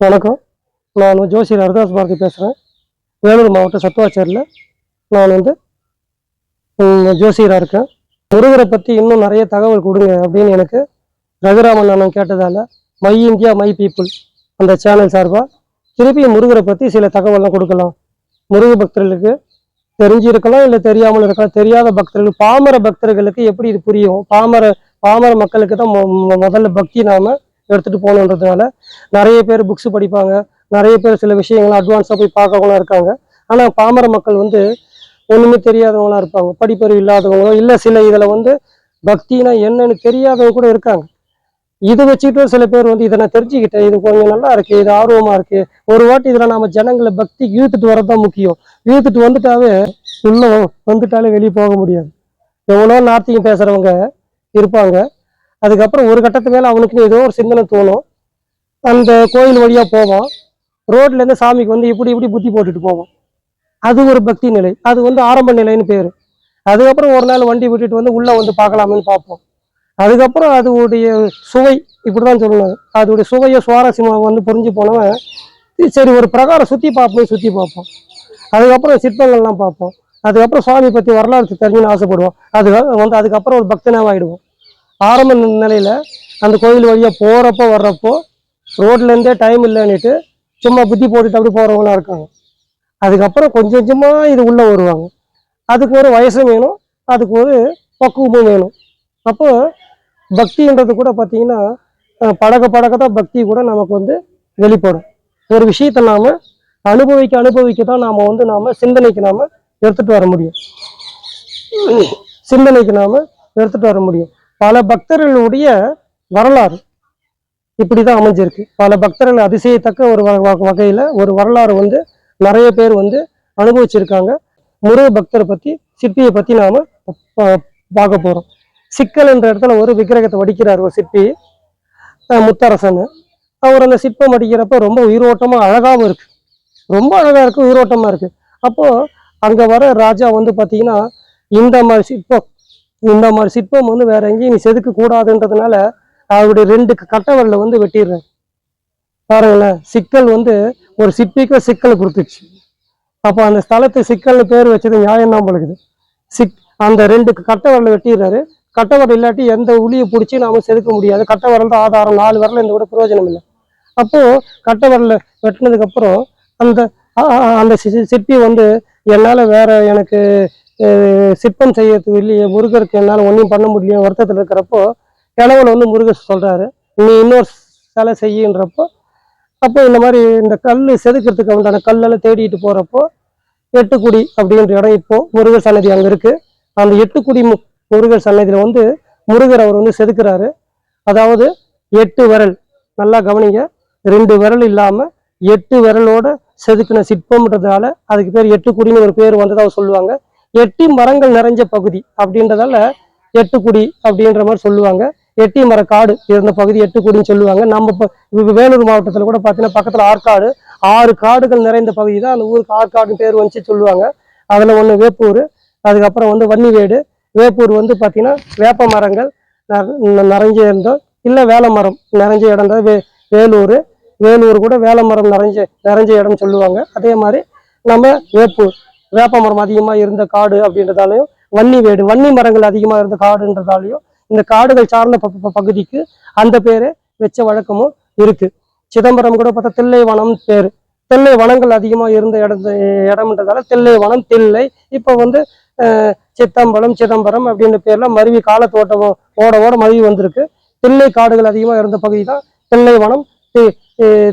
வணக்கம். நான் ஜோசியர் ஹரிதாஸ் பாரதி பேசுகிறேன் வேலூர் மாவட்டம் சத்துவாச்சேரியில் நான் வந்து ஜோசியராக இருக்கேன். முருகரை பற்றி இன்னும் நிறைய தகவல் கொடுங்க அப்படின்னு எனக்கு ரகுராமன் அண்ணன் கேட்டதால் மை இந்தியா மை பீப்புள் அந்த சேனல் சார்பாக திருப்பி முருகரை பற்றி சில தகவல்லாம் கொடுக்கலாம். முருக பக்தர்களுக்கு தெரிஞ்சிருக்கலாம் இல்லை தெரியாமல் இருக்கலாம். தெரியாத பக்தர்கள் பாமர பக்தர்களுக்கு எப்படி இது புரியும்? பாமர பாமர மக்களுக்கு தான் மொ- மொ- முதல்ல பக்தி நாம எடுத்துட்டு போகணுன்றதுனால நிறைய பேர் புக்ஸ் படிப்பாங்க. நிறைய பேர் சில விஷயங்களை அட்வான்ஸாக போய் பார்க்கவங்களாம் இருக்காங்க. ஆனால் பாமர மக்கள் வந்து ஒன்றுமே தெரியாதவங்களா இருப்பாங்க. படிப்பறிவு இல்லாதவங்களோ இல்லை சில இதில் வந்து பக்தினா என்னன்னு தெரியாதவங்க கூட இருக்காங்க. இதை வச்சுக்கிட்டு சில பேர் வந்து இதை நான் தெரிஞ்சுக்கிட்டேன். இது கொஞ்சம் நல்லா இருக்கு இது ஆர்வமா இருக்கு. ஒரு வாட்டி இதில் நாம ஜனங்களை பக்தி இழுத்துட்டு வரது தான் முக்கியம். இழுத்துட்டு வந்துட்டாவே உள்ள வந்துட்டாலே வெளியே போக முடியாது. எவ்வளோ நார்த்திகம் பேசுறவங்க இருப்பாங்க. அதுக்கப்புறம் ஒரு கட்டத்து மேலே அவனுக்குன்னு ஏதோ ஒரு சிந்தனை தோணும். அந்த கோயில் வழியாக போவான். ரோட்லேருந்து சாமிக்கு வந்து இப்படி இப்படி புத்தி போட்டுட்டு போவோம் அது ஒரு பக்தி நிலை. அது வந்து ஆரம்ப நிலைன்னு பேர். அதுக்கப்புறம் ஒரு நாள் வண்டி விட்டுட்டு வந்து உள்ளே வந்து பார்க்கலாமேன்னு பார்ப்போம். அதுக்கப்புறம் அதோடைய சுவை இப்படி தான் சொல்லணும். அதோடைய சுவையை சுவாரஸ்யமாக வந்து புரிஞ்சு போனவன் சரி ஒரு பிரகாரம் சுற்றி பார்ப்போம் சுற்றி பார்ப்போம். அதுக்கப்புறம் சிற்பங்கள்லாம் பார்ப்போம். அதுக்கப்புறம் சுவாமி பற்றி வரலாறு தெரிஞ்சுன்னு ஆசைப்படுவோம் அது வந்து அதுக்கப்புறம் ஒரு பக்தனாக ஆகிடுவோம் ஆரம்ப நிலையில் அந்த கோயில் வழியாக போகிறப்போ வர்றப்போ ரோட்லேருந்தே டைம் இல்லைன்னுட்டு சும்மா புத்தி போட்டுட்டு அப்படி போகிறவங்களாம் இருக்காங்க. அதுக்கப்புறம் கொஞ்சம் கொஞ்சமாக இது உள்ளே வருவாங்க. அதுக்கு ஒரு வயசும் வேணும் அதுக்கு ஒரு பக்குவமும் வேணும். அப்போ பக்தின்றது கூட பார்த்திங்கன்னா பழக பழக தான் பக்தி கூட நமக்கு வந்து வெளிப்படும். ஒரு விஷயத்தை நாம் அனுபவிக்க அனுபவிக்க தான் நாம் வந்து நாம் சிந்தனைக்கு நாம் எடுத்துகிட்டு வர முடியும். சிந்தனைக்கு நாம் எடுத்துகிட்டு வர முடியும். பல பக்தர்களுடைய வரலாறு இப்படி தான் அமைஞ்சிருக்கு. பல பக்தர்கள் அதிசயத்தக்க ஒரு வகையில் ஒரு வரலாறு வந்து நிறைய பேர் வந்து அனுபவிச்சிருக்காங்க. முருக பக்தரை பற்றி சிற்பியை பற்றி நாம் பா- பார்க்க போகிறோம் சிக்கல் என்ற இடத்துல ஒரு விக்கிரகத்தை வடிக்கிறார் ஒரு சிற்பி முத்தரசன். அவர் அந்த சிற்பம் அடிக்கிறப்ப ரொம்ப உயிரோட்டமாக அழகாகவும் இருக்குது ரொம்ப அழகாக இருக்குது உயிரோட்டமாக இருக்குது அப்போது அங்கே வர ராஜா வந்து பார்த்திங்கன்னா இந்த மாதிரி சிற்பம் இந்த மாதிரி சிற்பம் வந்து வேற எங்கேயும் நீ செதுக்க கூடாதுன்றதுனால அவருடைய ரெண்டு கட்டவரில் வந்து வெட்டிடுறாரு பாருங்களேன் சிக்கல் வந்து ஒரு சிற்பிக்கு சிக்கல் கொடுத்துச்சு. அப்போ அந்த ஸ்தலத்து சிக்கல்னு பேர் வச்சது நியாயம் தான் பழகுது சிக் அந்த ரெண்டு கட்டவரில் வெட்டிடுறாரு. கட்டவரல் இல்லாட்டி எந்த உளியை பிடிச்சி நாம செதுக்க முடியாது. கட்டவரல் தான் ஆதாரம் நாலு வரல இந்த கூட பிரயோஜனம் இல்லை. அப்போ கட்டவரல வெட்டினதுக்கு அப்புறம் அந்த அந்த சிற்பி வந்து என்னால் வேற எனக்கு சிற்பம் செய்யறதுக்கு இல்லையே முருகருக்கு என்னால் ஒன்றும் பண்ண முடியல வருத்தத்தில் இருக்கிறப்போ கனவுல வந்து முருகர் சொல்கிறாரு நீ இன்னொரு சிலை செய்யுன்றப்போ அப்போ இந்த மாதிரி இந்த கல் செதுக்கிறதுக்கு உண்டான கல்லெல்லாம் தேடிட்டு போகிறப்போ எட்டுக்குடி அப்படின்ற இடம் இப்போ முருகர் சன்னதி அங்கே இருக்குது அந்த எட்டுக்குடி மு- முருகர் சன்னதியில் வந்து முருகர் அவர் வந்து செதுக்கிறாரு. அதாவது எட்டு விரல் நல்லா கவனிங்க ரெண்டு விரல் இல்லாமல் எட்டு விரலோட செதுக்கின சிற்பம்ன்றதால அதுக்கு பேர் எட்டுக்குடின்னு ஒரு பேர் வந்ததாக சொல்லுவாங்க. எட்டி மரங்கள் நிறைஞ்ச பகுதி அப்படின்றதால எட்டுக்குடி அப்படின்ற மாதிரி சொல்லுவாங்க. எட்டி மர காடு இருந்த பகுதி எட்டுக்குடின்னு சொல்லுவாங்க. நம்ம இப்போ வேலூர் மாவட்டத்தில் கூட பார்த்தீங்கன்னா பக்கத்தில் ஆற்காடு ஆறு காடுகள் நிறைந்த பகுதி தான் அந்த ஊருக்கு ஆற்காடுன்னு பேர் வந்துச்சு சொல்லுவாங்க. அதில் ஒன்று வேப்பூர் அதுக்கப்புறம் வந்து வன்னிவேடு வேப்பூர் வந்து பார்த்தீங்கன்னா வேப்ப மரங்கள் ந- நிறைஞ்ச இருந்தோம் இல்லை வேலை மரம் நிறைஞ்ச இடம் தான் வே வேலூர். வேலூர் கூட வேலை மரம் நிறைஞ்ச நிறைஞ்ச இடம் சொல்லுவாங்க. அதே மாதிரி நம்ம வேப்பூர் வேப்ப மரம் அதிகமாக இருந்த காடு அப்படின்றதாலையும் வன்னி வேடு வன்னி மரங்கள் அதிகமாக இருந்த காடுன்றதாலையும் இந்த காடுகள் சார்ந்த ப- பகுதிக்கு அந்த பேரை வச்ச வழக்கமும் இருக்கு. சிதம்பரம் கூட பார்த்தா தில்லை வனம் பேர். தில்லை வனங்கள் அதிகமாக இருந்த இடம் இடம்ன்றதால தில்லை வனம் தில்லை. இப்போ வந்து சித்தம்பலம் சிதம்பரம் அப்படின்ற பேர்ல மருவி காலத்தோட்டம் ஓட ஓட மருவி வந்திருக்கு. தில்லை காடுகள் அதிகமாக இருந்த பகுதி தான் தில்லை வனம் தி-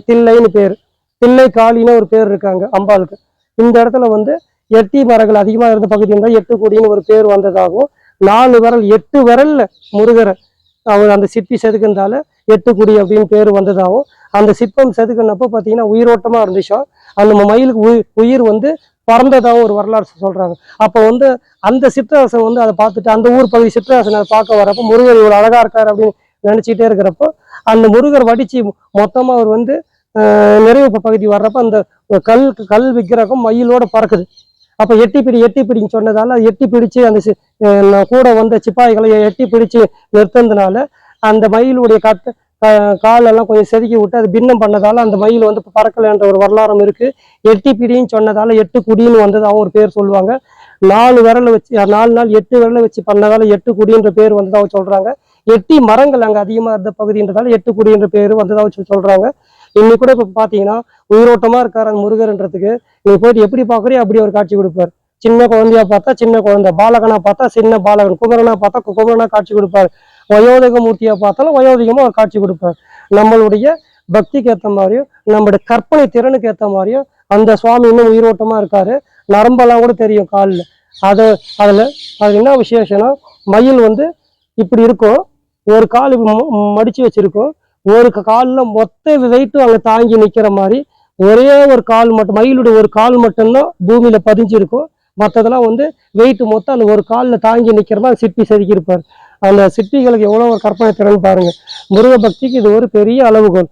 தில்லைன்னு பேர். தில்லை காளின்னு ஒரு பேர் இருக்காங்க அம்பாளுக்கு. இந்த இடத்துல வந்து எட்டி மரங்கள் அதிகமாக இருந்த பகுதி இருந்தால் எட்டு கோடின்னு ஒரு பேர் வந்ததாகவும் நாலு விரல் எட்டு விரல்ல முருகர் அவர் அந்த சிற்பி செதுக்குனதால எட்டு குடி அப்படின்னு பேர் வந்ததாகவும் அந்த சிற்பம் செதுக்குனப்போ பார்த்தீங்கன்னா உயிரோட்டமா இருந்துச்சோம் அந்த மயிலுக்கு உயிர் உயிர் வந்து பறந்ததாகவும் ஒரு வரலாறு சொல்றாங்க. அப்போ வந்து அந்த சிற்றரசன் வந்து அதை பார்த்துட்டு அந்த ஊர் பகுதி சிற்றரசனை பார்க்க வரப்போ முருகர் இவ்வளோ அழகா இருக்கார் அப்படின்னு நினைச்சிட்டே இருக்கிறப்போ அந்த முருகர் வடிச்சு மொத்தமாக அவர் வந்து ஆஹ், நிறைவு பகுதி வர்றப்போ அந்த கல் கல் விக்கிரகம் மயிலோட பறக்குது. அப்போ எட்டி பிடி எட்டி பிடின்னு சொன்னதால அது எட்டி பிடிச்சு அந்த கூட வந்த சிப்பாய்களை எட்டி பிடிச்சு நிறுத்தினதுனால அந்த மயிலுடைய கத்து காலெல்லாம் கொஞ்சம் செதுக்கி விட்டு அது பின்னம் பண்ணதால அந்த மயில் வந்து பறக்கலைன்ற ஒரு வரலாறும் இருக்கு. எட்டி பிடின்னு சொன்னதால எட்டு குடின்னு வந்ததாகவும் ஒரு பேர் சொல்லுவாங்க. நாலு விரலை வச்சு நாலு நாள் எட்டு விரலை வச்சு பண்ணதால எட்டு குடின்ற பேர் வந்ததாக சொல்றாங்க. எட்டி மரங்கள் அங்கே அதிகமாக இருந்த பகுதின்றதால எட்டு குடின்ற பேர் வந்ததாக சொல்லி சொல்றாங்க. இன்னைக்கு கூட இப்போ பார்த்தீங்கன்னா உயிரோட்டமாக இருக்கார் அந்த முருகர்ன்றதுக்கு. நீ போயிட்டு எப்படி பார்க்குறியோ அப்படி ஒரு காட்சி கொடுப்பார். சின்ன குழந்தையா பார்த்தா சின்ன குழந்தை பாலகனா பார்த்தா சின்ன பாலகன் குமரனா பார்த்தா குமரனா காட்சி கொடுப்பார். வயோதிக மூர்த்தியா பார்த்தாலும் வயோதிகமா ஒரு காட்சி கொடுப்பார். நம்மளுடைய பக்திக்கு ஏத்த மாதிரியும் நம்மளுடைய கற்பனை திறனுக்கு ஏத்த மாதிரியும் அந்த சுவாமி இன்னும் உயிரோட்டமா இருக்காரு. நரம்பெல்லாம் கூட தெரியும் காலில். அது அதுல அது என்ன விசேஷம்னா மயில் வந்து இப்படி இருக்கும். ஒரு கால் இப்படி ம- மடிச்சு ஒரு காலில் மொத்த வெயிட்டும் அங்கே தாங்கி நிற்கிற மாதிரி ஒரே ஒரு கால் மட்டும் மயிலுடைய ஒரு கால் மட்டும்தான் பூமியில் பதிஞ்சிருக்கும். மற்றதெல்லாம் வந்து வெயிட்டு மொத்தம் அந்த ஒரு காலில் தாங்கி நிற்கிற மாதிரி சிற்பி செதுக்கியிருப்பார். அந்த சிற்பிகளுக்கு எவ்வளோ ஒரு கற்பனை திறன் பாருங்கள் முருக பக்திக்கு இது ஒரு பெரிய அளவுகோல்.